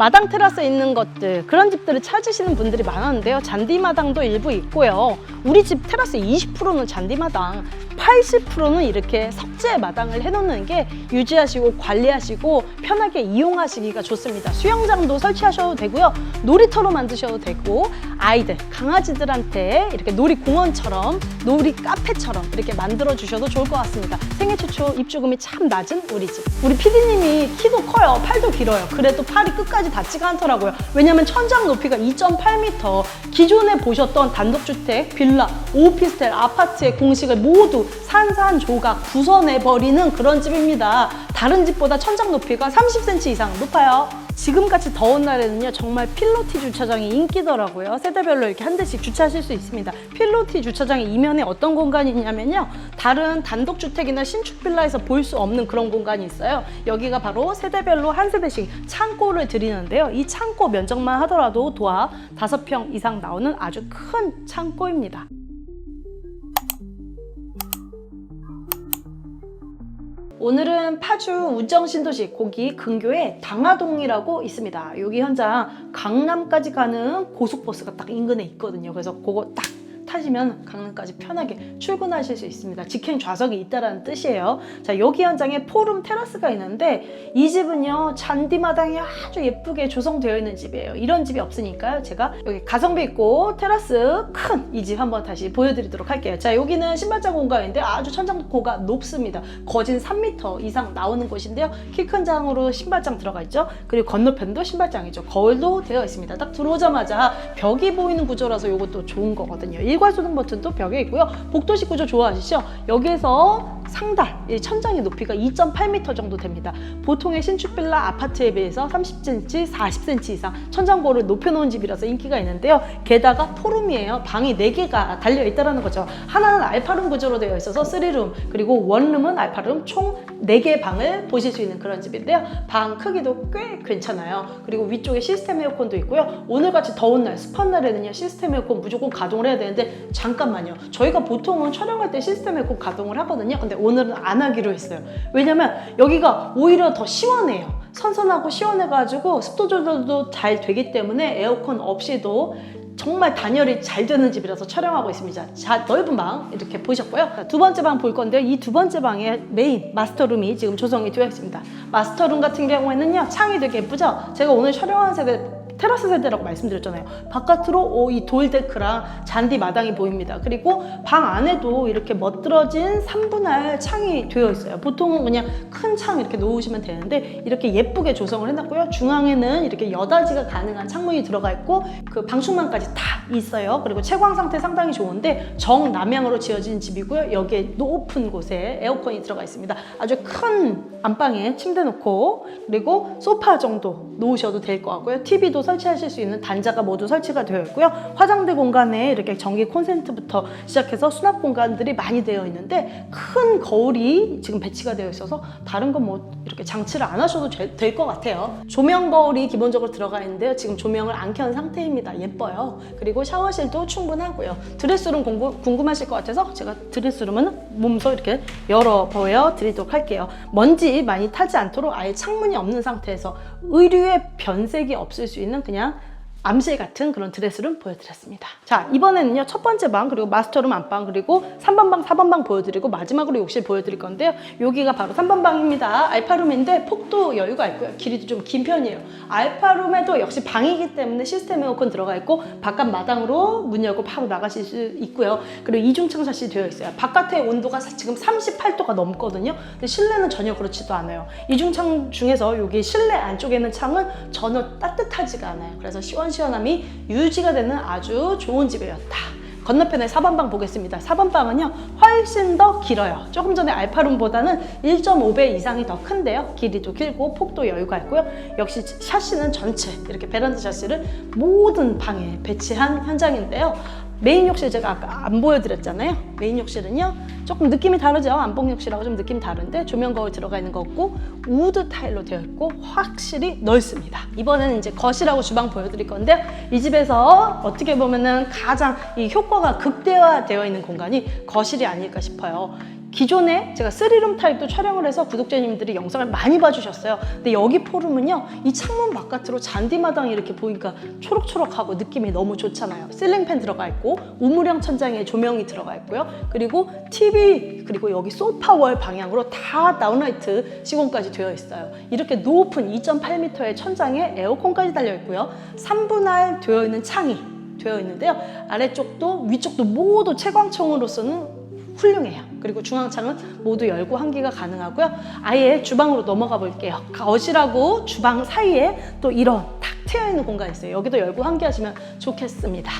마당 테라스에 있는 것들 그런 집들을 찾으시는 분들이 많았는데요. 잔디 마당도 일부 있고요. 우리 집 테라스 20%는 잔디 마당, 80%는 이렇게 석재 마당을 해놓는 게 유지하시고 관리하시고 편하게 이용하시기가 좋습니다. 수영장도 설치하셔도 되고요. 놀이터로 만드셔도 되고 아이들, 강아지들한테 이렇게 놀이공원처럼 놀이 카페처럼 이렇게 만들어 주셔도 좋을 것 같습니다. 생애 최초 입주금이 참 낮은 우리 집. 우리 PD님이 키도 커요. 팔도 길어요. 그래도 팔이 끝까지 닿지가 않더라고요. 왜냐면 천장 높이가 2.8m. 기존에 보셨던 단독주택, 빌라, 오피스텔, 아파트의 공식을 모두 산산조각 부숴내버리는 그런 집입니다. 다른 집보다 천장 높이가 30cm 이상 높아요. 지금같이 더운 날에는요 정말 필로티 주차장이 인기더라고요. 세대별로 이렇게 한 대씩 주차하실 수 있습니다. 필로티 주차장의 이면에 어떤 공간이 있냐면요 다른 단독주택이나 신축 빌라에서 볼 수 없는 그런 공간이 있어요. 여기가 바로 세대별로 한 세대씩 창고를 드리는데요. 이 창고 면적만 하더라도 도합 5평 이상 나오는 아주 큰 창고입니다 오늘은 파주 우정신도시 거기 근교에 당하동이라고 있습니다. 여기 현장 강남까지 가는 고속버스가 딱 인근에 있거든요. 그래서 그거 딱 타시면 강남까지 편하게 출근하실 수 있습니다. 직행 좌석이 있다라는 뜻이에요. 자, 여기 현장에 포룸 테라스가 있는데 이 집은요 잔디마당이 아주 예쁘게 조성되어 있는 집이에요. 이런 집이 없으니까요. 제가 여기 가성비 있고 테라스 큰 이 집 한번 다시 보여드리도록 할게요. 자, 여기는 신발장 공간인데 아주 천장 고가 높습니다. 거진 3m 이상 나오는 곳인데요. 키 큰 장으로 신발장 들어가 있죠. 그리고 건너편도 신발장이죠. 거울도 되어 있습니다. 딱 들어오자마자 벽이 보이는 구조라서 이것도 좋은 거거든요. 일괄 소등 버튼도 벽에 있고요. 복도식 구조 좋아하시죠? 여기에서 이 천장의 높이가 2.8m 정도 됩니다. 보통의 신축 빌라 아파트에 비해서 30cm, 40cm 이상 천장고를 높여놓은 집이라서 인기가 있는데요. 게다가 포룸이에요. 방이 4개가 달려 있다는 거죠. 하나는 알파룸 구조로 되어 있어서 3룸, 그리고 원룸은 알파룸 총 4개의 방을 보실 수 있는 그런 집인데요. 방 크기도 꽤 괜찮아요. 그리고 위쪽에 시스템 에어컨도 있고요. 오늘같이 더운 날, 습한 날에는요, 시스템 에어컨 무조건 가동을 해야 되는데, 잠깐만요. 저희가 보통은 촬영할 때 시스템 에어컨 가동을 하거든요. 근데 오늘은 안 하기로 했어요. 왜냐면 여기가 오히려 더 시원해요. 선선하고 시원해가지고 습도 조절도 잘 되기 때문에 에어컨 없이도 정말 단열이 잘 되는 집이라서 촬영하고 있습니다. 자, 넓은 방 이렇게 보셨고요. 자, 두 번째 방 볼 건데요. 이 두 번째 방에 메인 마스터룸이 지금 조성이 되어 있습니다. 마스터룸 같은 경우에는요. 창이 되게 예쁘죠? 제가 오늘 촬영한 세대 테라스 세대라고 말씀드렸잖아요. 바깥으로 오, 이 돌데크랑 잔디 마당이 보입니다. 그리고 방 안에도 이렇게 멋들어진 3분할 창이 되어 있어요. 보통은 그냥 큰 창 이렇게 놓으시면 되는데 이렇게 예쁘게 조성을 해놨고요. 중앙에는 이렇게 여닫이가 가능한 창문이 들어가 있고 그 방충망까지 다 있어요. 그리고 채광 상태 상당히 좋은데 정남향으로 지어진 집이고요. 여기에 높은 곳에 에어컨이 들어가 있습니다. 아주 큰 안방에 침대 놓고 그리고 소파 정도 놓으셔도 될 것 같고요. TV도 설치하실 수 있는 단자가 모두 설치가 되어 있고요. 화장대 공간에 이렇게 전기 콘센트부터 시작해서 수납 공간들이 많이 되어 있는데 큰 거울이 지금 배치가 되어 있어서 다른 건 뭐 이렇게 장치를 안 하셔도 될 것 같아요. 조명 거울이 기본적으로 들어가 있는데요. 지금 조명을 안 켠 상태입니다. 예뻐요. 그리고 샤워실도 충분하고요. 드레스룸 공부, 궁금하실 것 같아서 제가 드레스룸은 몸소 이렇게 열어 보여 드리도록 할게요. 먼지 많이 타지 않도록 아예 창문이 없는 상태에서 의류의 변색이 없을 수 있는 그냥 암실 같은 그런 드레스룸 보여드렸습니다. 자, 이번에는요, 첫 번째 방, 그리고 마스터룸 안방, 그리고 3번 방, 4번 방 보여드리고, 마지막으로 욕실 보여드릴 건데요. 여기가 바로 3번 방입니다. 알파룸인데 폭도 여유가 있고요. 길이도 좀 긴 편이에요. 알파룸에도 역시 방이기 때문에 시스템 에어컨 들어가 있고, 바깥 마당으로 문 열고 바로 나가실 수 있고요. 그리고 이중 창 샷이 되어 있어요. 바깥의 온도가 지금 38도가 넘거든요. 근데 실내는 전혀 그렇지도 않아요. 이중 창 중에서 여기 실내 안쪽에 있는 창은 전혀 따뜻하지가 않아요. 그래서 시원 시원함이 유지가 되는 아주 좋은 집이었다. 건너편에 4번방 보겠습니다. 4번방은요, 훨씬 더 길어요. 조금 전에 알파룸보다는 1.5배 이상이 더 큰데요. 길이도 길고 폭도 여유가 있고요. 역시 샤시는 전체, 이렇게 베란다 샤시를 모든 방에 배치한 현장인데요. 메인 욕실 제가 아까 안 보여드렸잖아요. 메인 욕실은요, 조금 느낌이 다르죠. 안방 욕실하고 좀 느낌 다른데 조명 거울 들어가 있는 거 없고 우드 타일로 되어 있고 확실히 넓습니다. 이번에는 이제 거실하고 주방 보여드릴 건데 이 집에서 어떻게 보면은 가장 이 효과가 극대화되어 있는 공간이 거실이 아닐까 싶어요. 기존에 제가 3룸 타입도 촬영을 해서 구독자님들이 영상을 많이 봐주셨어요. 근데 여기 포룸은요, 이 창문 바깥으로 잔디마당이 이렇게 보니까 초록초록하고 느낌이 너무 좋잖아요. 실링팬 들어가 있고, 우물형 천장에 조명이 들어가 있고요. 그리고 TV, 그리고 여기 소파월 방향으로 다 다운라이트 시공까지 되어 있어요. 이렇게 높은 2.8m의 천장에 에어컨까지 달려 있고요. 3분할 되어 있는 창이 되어 있는데요. 아래쪽도 위쪽도 모두 채광청으로서는 훌륭해요. 그리고 중앙창은 모두 열고 환기가 가능하고요. 아예 주방으로 넘어가 볼게요. 거실하고 주방 사이에 또 이런 탁 트여 있는 공간이 있어요. 여기도 열고 환기하시면 좋겠습니다.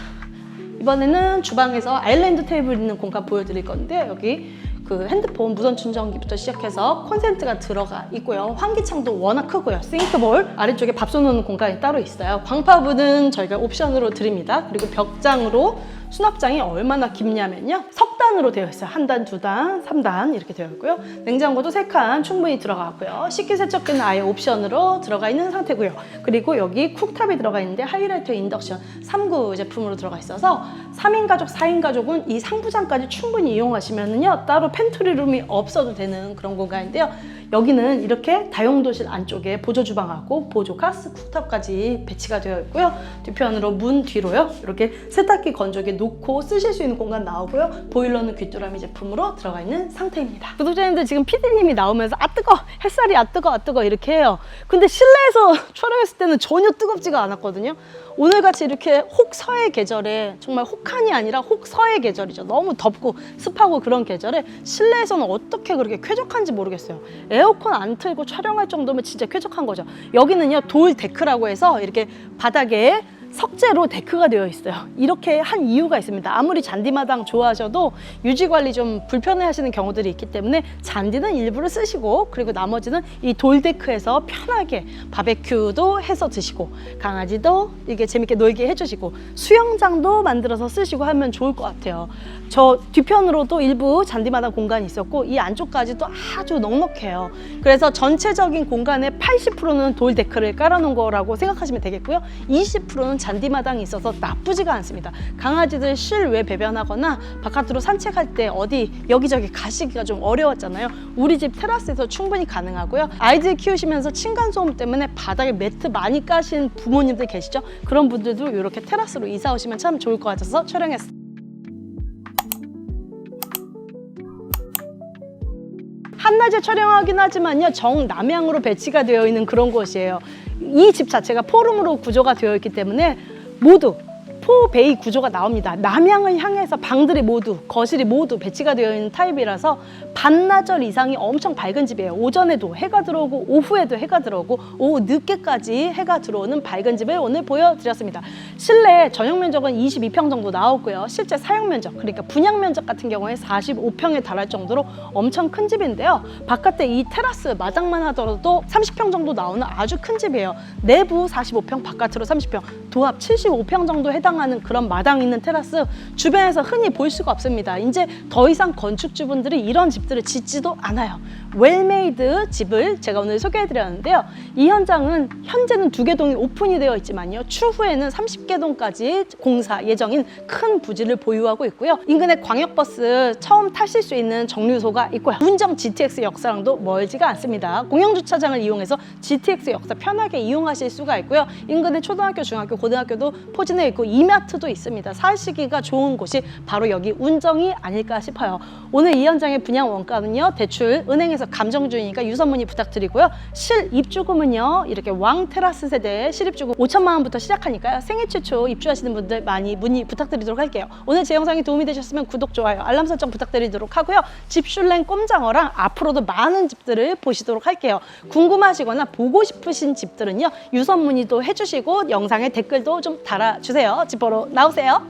이번에는 주방에서 아일랜드 테이블 있는 공간 보여드릴 건데 여기 그 핸드폰 무선 충전기부터 시작해서 콘센트가 들어가 있고요. 환기창도 워낙 크고요. 싱크볼 아래쪽에 밥솥 놓는 공간이 따로 있어요. 광파부는 저희가 옵션으로 드립니다. 그리고 벽장으로 수납장이 얼마나 깊냐면요. 석단으로 되어 있어요. 한 단, 두 단, 삼 단 이렇게 되어 있고요. 냉장고도 세 칸 충분히 들어가고요. 식기세척기는 아예 옵션으로 들어가 있는 상태고요. 그리고 여기 쿡탑이 들어가 있는데 하이라이트 인덕션 3구 제품으로 들어가 있어서 3인 가족, 4인 가족은 이 상부장까지 충분히 이용하시면은요. 따로 팬트리룸이 없어도 되는 그런 공간인데요. 여기는 이렇게 다용도실 안쪽에 보조 주방하고 보조 가스 쿡탑까지 배치가 되어 있고요. 뒤편으로 문 뒤로요. 이렇게 세탁기 건조기 놓고 쓰실 수 있는 공간 나오고요. 보일러는 귀뚜라미 제품으로 들어가 있는 상태입니다. 구독자님들 지금 피디님이 나오면서 아 뜨거! 햇살이 아 뜨거! 아 뜨거! 이렇게 해요. 근데 실내에서 촬영했을 때는 전혀 뜨겁지가 않았거든요. 오늘같이 이렇게 혹서의 계절에 정말 혹한이 아니라 혹서의 계절이죠. 너무 덥고 습하고 그런 계절에 실내에서는 어떻게 그렇게 쾌적한지 모르겠어요. 에어컨 안 틀고 촬영할 정도면 진짜 쾌적한 거죠. 여기는요 돌 데크라고 해서 이렇게 바닥에 석재로 데크가 되어 있어요. 이렇게 한 이유가 있습니다. 아무리 잔디마당 좋아하셔도 유지 관리 좀 불편해 하시는 경우들이 있기 때문에 잔디는 일부러 쓰시고 그리고 나머지는 이 돌데크에서 편하게 바베큐도 해서 드시고 강아지도 이게 재밌게 놀게 해주시고 수영장도 만들어서 쓰시고 하면 좋을 것 같아요. 저 뒤편으로도 일부 잔디마당 공간이 있었고 이 안쪽까지도 아주 넉넉해요. 그래서 전체적인 공간의 80%는 돌데크를 깔아놓은 거라고 생각하시면 되겠고요. 20%는 잔디마당이 있어서 나쁘지가 않습니다. 강아지들 실외 배변하거나 바깥으로 산책할 때 어디 여기저기 가시기가 좀 어려웠잖아요. 우리 집 테라스에서 충분히 가능하고요. 아이들 키우시면서 층간소음 때문에 바닥에 매트 많이 까신 부모님들 계시죠? 그런 분들도 이렇게 테라스로 이사 오시면 참 좋을 것 같아서 촬영했어요. 한낮에 촬영하긴 하지만요 정남향으로 배치가 되어 있는 그런 곳이에요. 이 집 자체가 포룸으로 구조가 되어 있기 때문에 모두 포베이 구조가 나옵니다. 남향을 향해서 방들이 모두 거실이 모두 배치가 되어 있는 타입이라서 반나절 이상이 엄청 밝은 집이에요. 오전에도 해가 들어오고 오후에도 해가 들어오고 오후 늦게까지 해가 들어오는 밝은 집을 오늘 보여드렸습니다. 실내 전용 면적은 22평 정도 나오고요. 실제 사용 면적 그러니까 분양 면적 같은 경우에 45평에 달할 정도로 엄청 큰 집인데요. 바깥에 이 테라스 마당만 하더라도 30평 정도 나오는 아주 큰 집이에요. 내부 45평 바깥으로 30평 도합 75평 정도 해당하는 그런 마당 있는 테라스 주변에서 흔히 볼 수가 없습니다. 이제 더 이상 건축주분들이 이런 집들을 짓지도 않아요. 웰메이드 집을 제가 오늘 소개해드렸는데요. 이 현장은 현재는 두 개 동이 오픈이 되어 있지만요. 추후에는 30개 동까지 공사 예정인 큰 부지를 보유하고 있고요. 인근에 광역버스 처음 타실 수 있는 정류소가 있고요. 운정 GTX 역사랑도 멀지가 않습니다. 공영주차장을 이용해서 GTX 역사 편하게 이용하실 수가 있고요. 인근에 초등학교 중학교 고등학교도 포진해 있고 이마트도 있습니다. 사시기가 좋은 곳이 바로 여기 운정이 아닐까 싶어요. 오늘 이 현장의 분양 원가는요 대출 은행에서 감정 중이니까 유선문의 부탁드리고요. 실 입주금은요 이렇게 왕 테라스 세대 실입주금 5천만 원부터 시작하니까요. 생애 최초 입주하시는 분들 많이 문의 부탁드리도록 할게요. 오늘 제 영상이 도움이 되셨으면 구독 좋아요 알람 설정 부탁드리도록 하고요. 집슐랭 꼼장어랑 앞으로도 많은 집들을 보시도록 할게요. 궁금하시거나 보고 싶으신 집들은요 유선 문의도 해주시고 영상에 댓글도 좀 달아주세요. 집 보러 나오세요